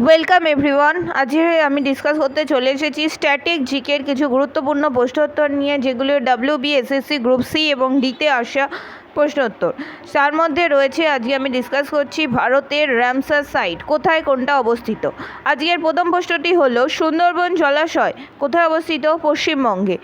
Welcome everyone আজকে আমি discuss করতে চলে এসেছি স্ট্যাটিক জিকের কিছু গুরুত্বপূর্ণ প্রশ্নোত্তর নিয়ে, যেগুলো W B SSC group C এবং ডিতে আসা প্রশ্নোত্তর। তার মধ্যে রয়েছে, আজকে আমি ডিসকাস করছি ভারতের র্যামসার সাইট কোথায় কোনটা অবস্থিত? আজকের প্রথম প্রশ্নটি হলো, সুন্দরবন জলাশয় কোথায় অবস্থিত? পশ্চিমবঙ্গে।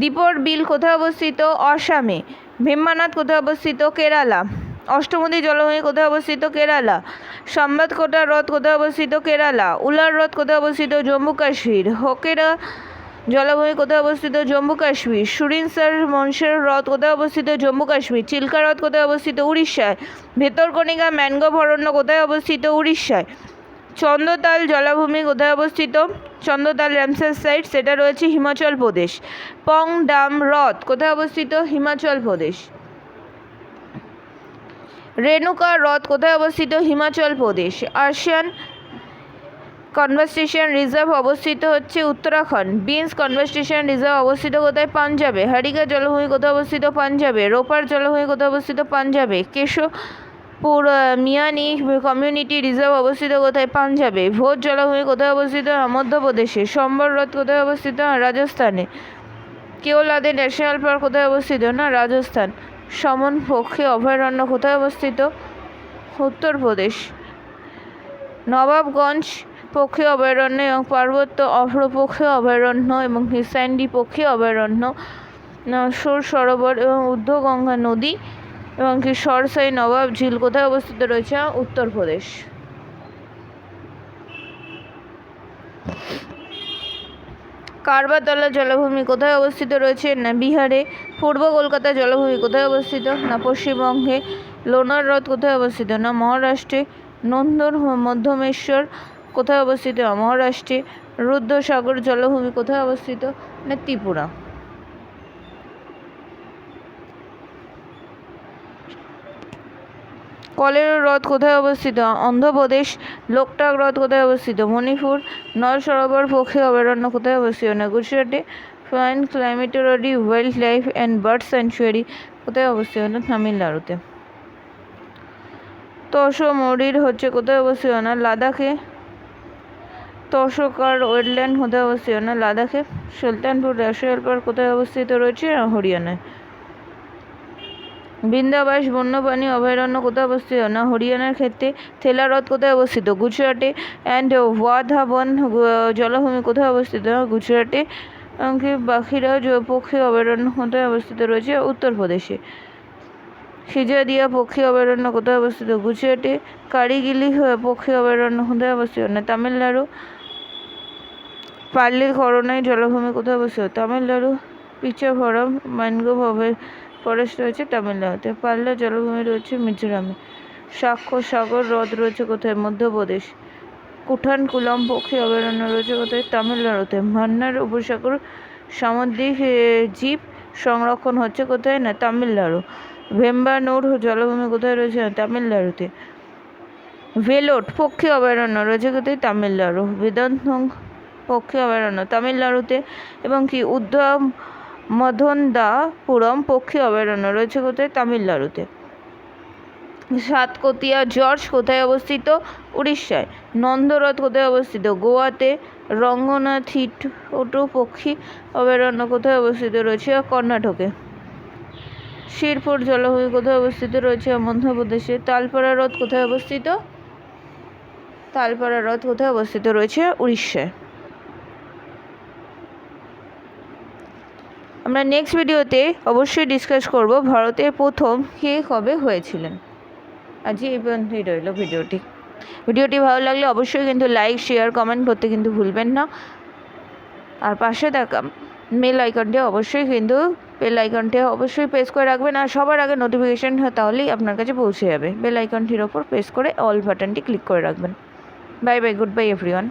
দীপর বিল কোথায় অবস্থিত? আসামে ভীমানাথ কোথায় অবস্থিত? কেরালা। অষ্টমদী জলভূমি কোথায় অবস্থিত? কেরালা। সম্বাদকোটা হ্রদ কোথায় অবস্থিত? কেরালা। উলার হ্রদ কোথায় অবস্থিত? জম্মু কাশ্মীর। হকেরা জলাভূমি কোথায় অবস্থিত? জম্মু কাশ্মীর। সুরিনসার মনসের হ্রদ কোথায় অবস্থিত? জম্মু কাশ্মীর। চিল্কা হ্রদ কোথায় অবস্থিত? উড়িষ্যায়। ভেতরকণিকা ম্যানগ্রোভ অরণ্য কোথায় অবস্থিত? উড়িষ্যায়। চন্দ্রতাল জলাভূমি কোথায় অবস্থিত? চন্দ্রতাল র্যামসার সাইট সেটা রয়েছে হিমাচল প্রদেশ। পং ডাম হ্রদ কোথায় অবস্থিত? হিমাচল প্রদেশ। রেণুকা হ্রদ কোথায় অবস্থিত? হিমাচল প্রদেশ। আর্শিয়ান কনভারসেশন রিজার্ভ অবস্থিত হচ্ছে উত্তরাখণ্ড। বিন্স কনভারসেশন রিজার্ভ অবস্থিত কোথায়? পাঞ্জাবে। হারিকা জলভূমি কোথায় অবস্থিত? পাঞ্জাবে। রোপার জলভূমি কোথায় অবস্থিত? পাঞ্জাবে। Keshopur ah, Miani community reserve অবস্থিত কোথায়? পাঞ্জাবে। ভোজ জলভূমি কোথায় অবস্থিত? মধ্যপ্রদেশে। সম্বর হ্রদ কোথায় অবস্থিত? রাজস্থানে। কেওলাদে ন্যাশনাল পার্ক কোথায় অবস্থিত? না রাজস্থান। সমন পক্ষী অভয়ারণ্য কোথায় অবস্থিত? উত্তরপ্রদেশ। নবাবগঞ্জ পক্ষী অভয়ারণ্য এবং পার্বত্য অভ্রপক্ষী অভয়ারণ্য এবং হিসাইন্ডি পক্ষী অভয়ারণ্য। সুর সরোবর এবং ঊর্ধ্বগঙ্গা নদী এবং কি সরসাই নবাব ঝিল কোথায় অবস্থিত রয়েছে? উত্তরপ্রদেশ। কারবাতলা জলাভূমি কোথায় অবস্থিত রয়েছে? না, বিহারে, পূর্ব কলকাতা জলাভূমি কোথায় অবস্থিত? না, পশ্চিমবঙ্গে, লোনার হ্রদ কোথায় অবস্থিত? না, মহারাষ্ট্রে, নন্দন মধ্যমেশ্বর কোথায় অবস্থিত? মহারাষ্ট্রে, রুদ্রসাগর জলাভূমি কোথায় অবস্থিত? না, ত্রিপুরা। কলের হ্রদ কোথায় অবস্থিত? অন্ধ্রপ্রদেশ, লোকটাক হ্রদ কোথায় অবস্থিত? মণিপুর, নল সরোবর, পক্ষী অভয়ারণ্য কোথায় অবস্থিত? না, গুজরাটে? ফাইন ক্লাইমেটোরি wildlife and bird sanctuary কোথায় অবস্থিত? না, তামিলনাড়ুতে। তসো মরির হচ্ছে কোথায় অবস্থিত? না, লাদাখে? তসকার ওয়েটল্যান্ড কোথায় অবস্থিত? না, লাদাখে? সুলতানপুর ন্যাশনাল পার্ক কোথায় অবস্থিত রয়েছে? হরিয়ানায়? বৃন্দাবাস বন্যপ্রাণী, অভয়ারণ্য কোথায় অবস্থিত? না, হরিয়ানার ক্ষেত্রে থেলা হ্রদ কোথায় অবস্থিত? গুজরাটে অ্যান্ড ওয়াধাবন জলাভূমি কোথায় অবস্থিত? গুজরাটে এমনকি বাকিরা পক্ষী অভয়ারণ্য কোথায় অবস্থিত রয়েছে? উত্তরপ্রদেশে। সিজাদিয়া পক্ষী অভয়ারণ্য কোথায় অবস্থিত? গুজরাটে, কারিগিলি পক্ষী অভয়ারণ্য কোথায় অবস্থিত? না, তামিলনাড়ু পার্লির করোনায় জলাভূমি কোথায় অবস্থিত? তামিলনাড়ু পিচাভরম ম্যানগ্রোভ অভয় ফরেস্ট রয়েছে, তামিলনাড়ুতে। পাল্লা জলাভূমি রয়েছে মিজোরামে। সাক্ষ্য সাগর হ্রদ রয়েছে কোথায়? মধ্যপ্রদেশ। কুঠানকুলম পক্ষী অভয়ারণ্য রয়েছে কোথায়? তামিলনাড়ুতে। মান্নার উপসাগর সামুদ্রিক জীব সংরক্ষণ হচ্ছে কোথায়? না, তামিলনাড়ু। ভেম্বানুর জলাভূমি কোথায় রয়েছে? না, তামিলনাড়ুতে। ভেলোট, পক্ষী অভয়ারণ্য রয়েছে কোথায়? তামিলনাড়ু। বেদান্তং, পক্ষী অভয়ারণ্য, তামিলনাড়ুতে। এবং কি? উদ্ধব মদনদাপুরম পক্ষী অভয়ারণ্য রয়েছে কোথায়? তামিলনাড়ুতে। সাতকতিয়া জর্জ কোথায় অবস্থিত? উড়িষ্যায়। নন্দরথ কোথায় অবস্থিত? গোয়াতে। রঙ্গনাথ হিটু পক্ষী অভয়ারণ্য কোথায় অবস্থিত রয়েছে? কর্ণাটকে। শিরপুর জলাভূমি কোথায় অবস্থিত রয়েছে? মধ্যপ্রদেশে। তালপাড়া হ্রদ কোথায় অবস্থিত? তালপাড়া হ্রদ কোথায় অবস্থিত রয়েছে? উড়িষ্যায়। আমরা নেক্সট ভিডিওতে অবশ্যই ডিসকাস করব ভারতের প্রথম কে কবে হয়েছিলেন। আজকে এই পর্যন্তই রইল ভিডিওটি ভিডিওটি ভালো লাগলে অবশ্যই কিন্তু লাইক শেয়ার কমেন্ট করতে কিন্তু ভুলবেন না। আর পাশে থাকা মেল আইকনটি অবশ্যই কিন্তু বেল আইকনটি অবশ্যই প্রেস করে রাখবেন। আর সবার আগে নোটিফিকেশান তাহলেই আপনার কাছে পৌঁছে যাবে। বেল আইকনটির ওপর প্রেস করে অল বাটনটি ক্লিক করে রাখবেন। Bye bye good bye everyone